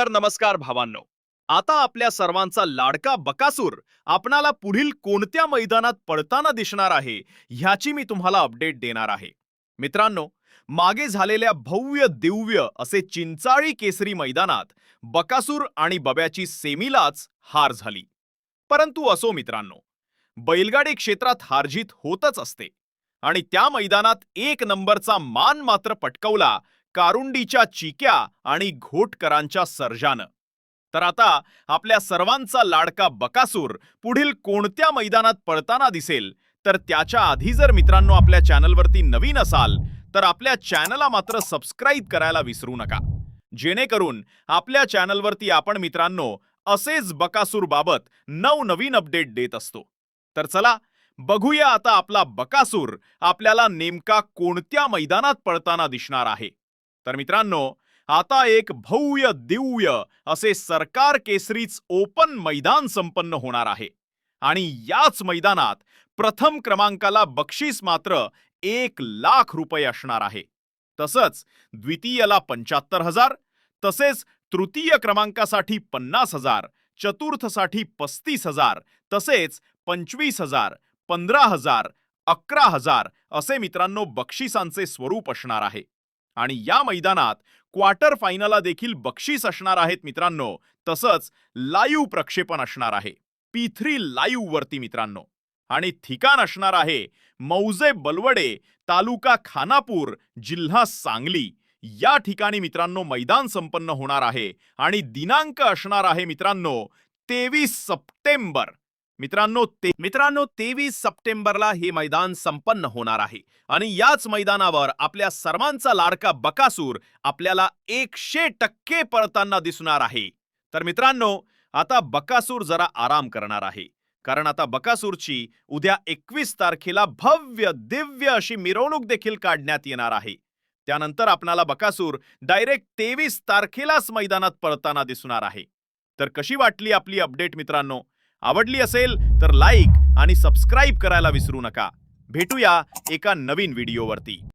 तर नमस्कार भावांनो. आता आपल्या सर्वांचा लाडका बकासूर आपणाला पुढील कोणत्या मैदानात पडताना दिसणार आहे ह्याची मी तुम्हाला अपडेट देणार आहे. मित्रांनो मागे झालेल्या भव्य दिव्य असे चिंचाळी केसरी मैदानात बकासूर आणि बब्याची सेमीलाच हार झाली. परंतु असो मित्रांनो बैलगाडी क्षेत्रात हारजीत होतच असते आणि त्या मैदानात एक नंबरचा मान मात्र पटकवला कारुंडीच्या चिक्या आणि घोटकरांच्या सर्जानं. तर आता आपल्या सर्वांचा लाडका बकासूर पुढील कोणत्या मैदानात पळताना दिसेल? तर त्याच्या आधी जर मित्रांनो आपल्या चॅनलवरती नवीन असाल तर आपल्या चॅनलला मात्र सबस्क्राईब करायला विसरू नका. जेणेकरून आपल्या चॅनलवरती आपण मित्रांनो असेच बकासूर बाबत नवनवीन अपडेट देत असतो. तर चला बघूया आता आपला बकासूर आपल्याला नेमका कोणत्या मैदानात पळताना दिसणार आहे. तर मित्रांनो आता एक भव्य दिव्य असे सरकार केसरीच ओपन मैदान संपन्न होणार आहे. आणि याच मैदानात प्रथम क्रमांकाला बक्षीस मात्र एक लाख रुपये असणार आहे. तसंच द्वितीयला पंच्याहत्तर हजार तसेच तृतीय क्रमांकासाठी पन्नास हजार चतुर्थसाठी पस्तीस हजार तसेच पंचवीस हजार पंधरा हजार अकरा हजार असे मित्रांनो बक्षिसांचे स्वरूप असणार आहे. आणि या मैदानात क्वार्टर फायनलला देखील बक्षीस असणार आहेत मित्रांनो. तसंच लाईव्ह प्रक्षेपण असणार आहे. पी थ्री लाईव्ह वरती मित्रांनो. आणि ठिकाण असणार आहे मौजे बलवडे तालुका खानापूर जिल्हा सांगली. या ठिकाणी मित्रांनो मैदान संपन्न होणार आहे. आणि दिनांक असणार आहे मित्रांनो तेवीस सप्टेंबर. मित्रांनो ते मित्रांनो तेवीस सप्टेंबरला हे मैदान संपन्न होणार आहे. आणि याच मैदानावर आपल्या सर्वांचा लाडका बकासूर आपल्याला एकशे टक्के पळताना दिसणार आहे. तर मित्रांनो आता बकासूर जरा आराम करणार आहे. कारण आता बकासूरची उद्या एकवीस तारखेला भव्य दिव्य अशी मिरवणूक देखील काढण्यात येणार आहे. त्यानंतर आपणाला बकासूर डायरेक्ट तेवीस तारखेलाच मैदानात पळताना दिसणार आहे. तर कशी वाटली आपली अपडेट मित्रांनो? आवडली असेल तर लाईक आणि सबस्क्राईब करायला विसरू नका. भेटूया एका नवीन व्हिडिओवरती.